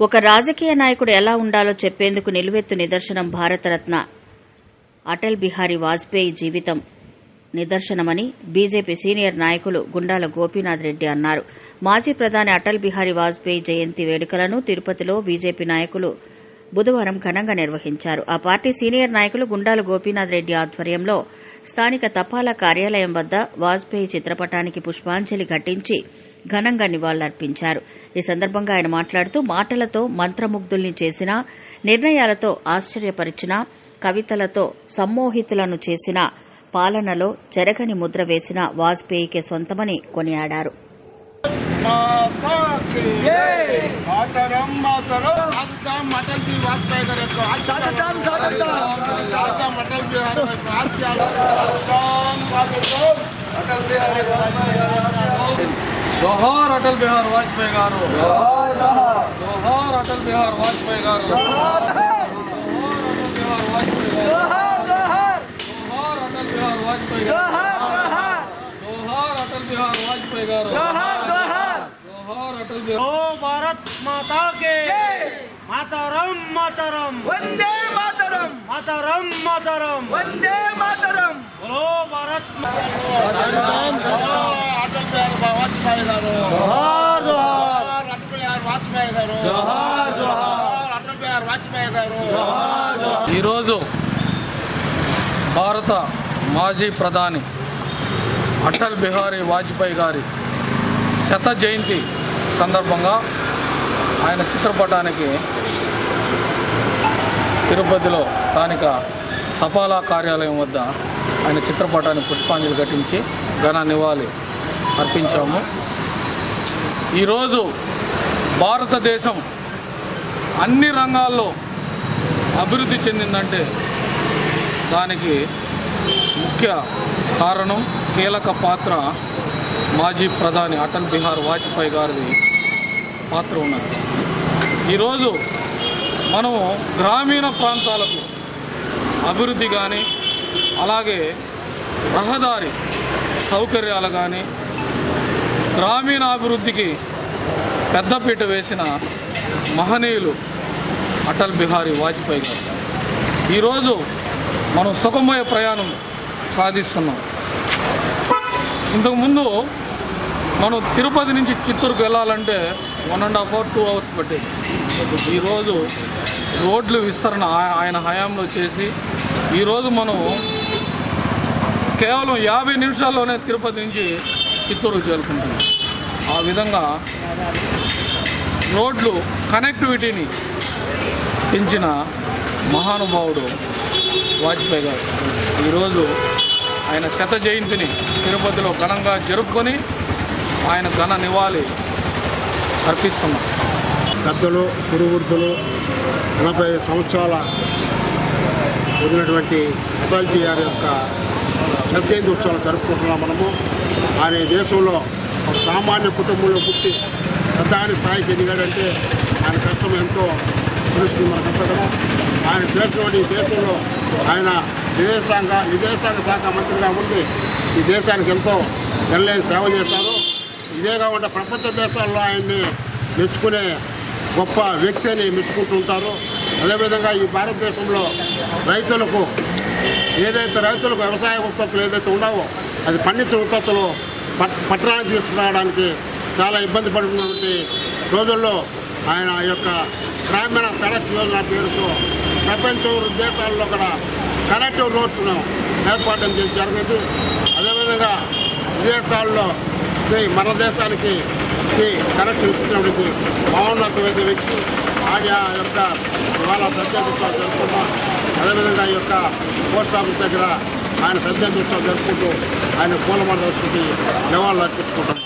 ఒక రాజకీయ నాయకుడు ఎలా ఉండాలో చెప్పేందుకు నిలువెత్తు నిదర్శనం భారతరత్న. అటల్ బిహారీ వాజ్పేయి జీవితం నిదర్శనమని బీజేపీ సీనియర్ నాయకులు గుండాల గోపీనాథ్ రెడ్డి అన్నారు. మాజీ ప్రధాని అటల్ బిహారీ వాజ్పేయి జయంతి వేడుకలను తిరుపతిలో బీజేపీ నాయకులు బుధవారం ఘనంగా నిర్వహించారు. ఆ పార్టీ సీనియర్ నాయకులు గుండాల గోపీనాథ్ రెడ్డి ఆధ్వర్యంలో స్థానిక తపాలా కార్యాలయం వద్ద వాజ్పేయి చిత్రపటానికి పుష్పాంజలి ఘటించి ఘనంగా నివాళులర్పించారు. ఈ సందర్భంగా ఆయన మాట్లాడుతూ మాటలతో మంత్రముగ్ధుల్ని చేసిన నిర్ణయాలతో ఆశ్చర్యపరిచిన కవితలతో సమ్మోహితులను చేసిన పాలనలో జరగని ముద్ర వేసిన వాజ్పేయికి సొంతమని కొనియాడారు. అటల్ బిహారీ जोहर अटल बिहार वाजपेयी गारो। जोहर अटल बिहार वाजपेयी गारो। जोहर अटल बिहार वाजपेयी जोहर अटल बिहार वाजपेयी अटल बिहार वाजपेयी गारो अटल भारत माता के। मातरम मातरम। वंदे मातरम। मातरम मातरम। वंदे मातरम। बोलो भारत माता వాజ్పేయి గారు జోహార్. జోహార్ అటల్ బిహారీ వాజ్పేయి గారు. జోహార్ జోహార్. అటల్ బిహారీ వాజ్పేయి గారు. ఈరోజు భారత మాజీ ప్రధాని అటల్ బిహారీ వాజ్పేయి గారి శత జయంతి సందర్భంగా ఆయన చిత్రపటానికి తిరుపతిలో స్థానిక తపాలా కార్యాలయం వద్ద ఆయన చిత్రపటాన్ని పుష్పాంజలి ఘటించి ఘన నివాళి అర్పించాము. ఈరోజు భారతదేశం అన్ని రంగాల్లో అభివృద్ధి చెందిందంటే దానికి ముఖ్య కారణం కీలక పాత్ర మాజీ ప్రధాని అటల్ బిహార్ వాజ్పేయి గారిది పాత్ర ఉన్నది. ఈరోజు మనము గ్రామీణ ప్రాంతాలకు అభివృద్ధి కానీ అలాగే రహదారి సౌకర్యాలు కానీ గ్రామీణ అభివృద్ధికి పెద్దపీట వేసిన మహనీయులు అటల్ బిహారీ వాజ్పేయి గారు. ఈరోజు మనం సుఖమయ ప్రయాణం సాధిస్తున్నాం. ఇంతకుముందు మనం తిరుపతి నుంచి చిత్తూరుకు వెళ్ళాలంటే one and half hour two hours పట్టేది. ఈరోజు రోడ్లు విస్తరణ ఆయన హయాంలో చేసి ఈరోజు మనం కేవలం యాభై నిమిషాల్లోనే తిరుపతి నుంచి చిత్తూరుకు చేరుకుంటున్నాం. ఆ విధంగా రోడ్లు కనెక్టివిటీని పెంచిన మహానుభావుడు వాజ్పేయి గారు. ఈరోజు ఆయన శత జయంతిని తిరుపతిలో ఘనంగా జరుపుకొని ఆయన ఘన నివాళి అర్పిస్తున్నాం. పెద్దలు పురువృద్ధులు ఎనభై సంవత్సరాల వదిలినటువంటి అటల్ గారి యొక్క జయంతి ఉత్సవాలు జరుపుకుంటున్నాం మనము. ఆయన ఈ దేశంలో ఒక సామాన్య కుటుంబంలో పుట్టి ప్రధాని స్థాయికి ఎదిగాడంటే ఆయన కష్టం ఎంతో తెలుస్తుంది మనకంతా కదా ఆయన దేశంలోని ఈ దేశంలో ఆయన విదేశాంగ విదేశాంగ శాఖ మంత్రిగా ఉండి ఈ దేశానికి ఎంతో ఎనలేని సేవ చేశారు. ఇదే కాకుండా ప్రపంచ దేశాల్లో ఆయన్ని మెచ్చుకునే గొప్ప వ్యక్తి అని మెచ్చుకుంటుంటారు అదేవిధంగా ఈ భారతదేశంలో రైతులకు ఏదైతే రైతులకు వ్యవసాయ ఉత్పత్తులు ఏదైతే ఉన్నావో అది పండించిన ఉత్పత్తులు పట్టణానికి తీసుకురావడానికి చాలా ఇబ్బంది పడుతున్నటువంటి రోజుల్లో ఆయన యొక్క గ్రామీణ సడక్ యోజన పేరుతో ప్రపంచం దేశాల్లో కూడా కనెక్టివ్ రోడ్స్ ఏర్పాటు జరిగింది. అదేవిధంగా విదేశాల్లో మన దేశానికి కనెక్షన్ ఇచ్చినటువంటి మహోన్నతమైన వ్యక్తి ఆయన యొక్క ఇవాళ సత్యాదృష్టాలు జరుపుకుంటాం అదేవిధంగా ఈ యొక్క పోస్ట్ ఆఫీస్ దగ్గర ఆయన సత్యాదృష్టాలు జరుపుకుంటూ ఆయన పూలమాల వేసుకుంటూ నివాళులు అర్పించుకుంటాం